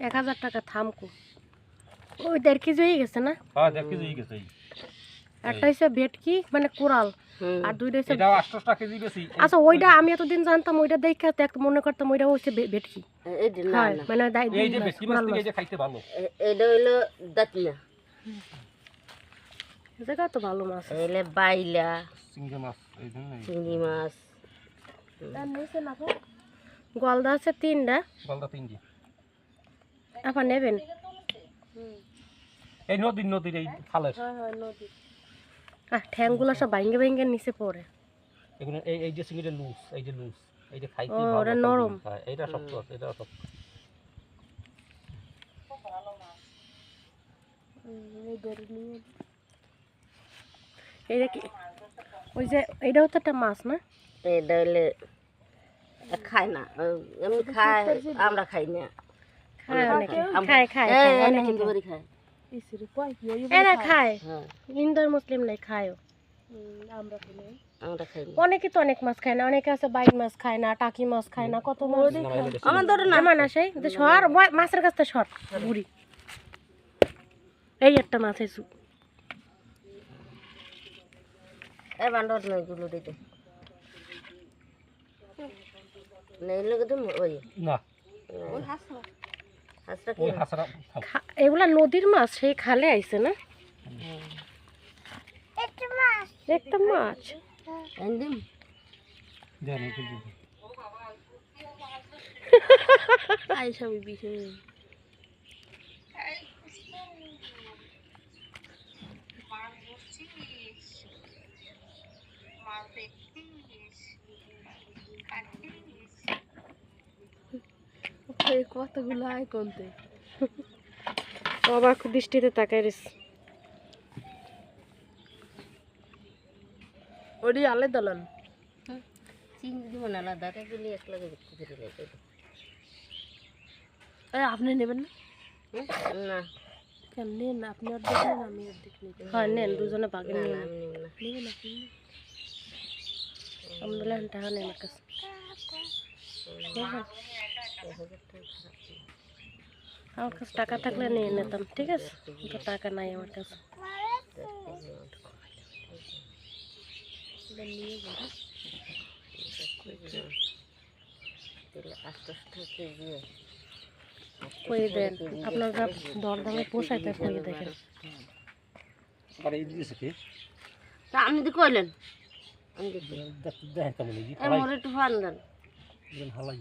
এক হাজার টাকা। থামকো। ওই দেড় কেজি হয়ে গেছে না? হ্যাঁ দেড় কেজি হয়ে গেছে একটা হচ্ছে ভেটকি মানে কোরাল আর দুইটা হচ্ছে আচ্ছা ওইটা আমি এতদিন জানতাম ওইটা দেখে তো মনে করতাম ওইটা হচ্ছে ভেটকি। হ্যাঁ মানে দাই- এই যে মাছ, বেশি মাছ কোরাল থেকে মাছ। এই যে খাইতে ভালো। এটা হইল দাঁতনা জায়গা তো ভালো মাছ এলে বাইলা চিংড়ি মাছ চিংড়ি মাছ। না গলদা আছে তিনটা। গলদা তিনজি আবার নেবেন? এই নদীর নদীর এই খালের। হ্যাঁ হ্যাঁ ঠ্যাংগুলো সব ভাঙ্গে ভাঙ্গে নিচে পড়ে। এগুলো এই এই যে চিংড়ি লুজ এই যে লুজ এই যে খাইতে ভালো ওটা নরম। হ্যাঁ এইটা শক্ত আছে এটা শক্ত। এই এইটা কি ওই যে এইটাও তো একটা মাছ না? এটা হইলে খায় না। এমনি খায় আমরা খাই না। খায় খায় খায় হিন্দু। বাড়ি খায়। এরা খায়। হ্যাঁ। হিন্দু মুসলিম নাই খায়ও। আমরা খাই না। অনেকে তো অনেক মাছ খায় না অনেকে আছে বাইক মাছ খায় না টাকি মাছ খায় না কত মাছ আমার ধরো না। আমার সেই সর মাছের কাছ থেকে সর বুড়ি। এই একটা মাছ এসু এই বান্ডর নয়গুলো দিতে নেই লোক তো ওই না হাঁসটা কি ওই হাঁসরা খা- এগুলা নদীর মাছ সেই খালে আইছে না? একটা মাছ। আইসা বিছে এই কতগুলো আয় কোনতে। অবাক দৃষ্টিতে তাকাই রিস ওডি আলে দলন আপনি নেবেন না? না। কেন নেন আপনি অর্ধেক নেন আমি অর্ধেক হয় নেন দুজনে না নেন। নেবেন আপনি? আমরা টাকা নেই আমার কাছে আমার কাছে টাকা থাকলে নিয়ে নিতাম ঠিক আছে কিন্তু টাকা নাই আমার কাছে কই দেন আপনার যা দরদামে পোষাইতে কই দেখেন কি তা আপনি তো কইলেন আমি দেখেন কেমন এই যে এই মোর একটু ফান দেন হালাই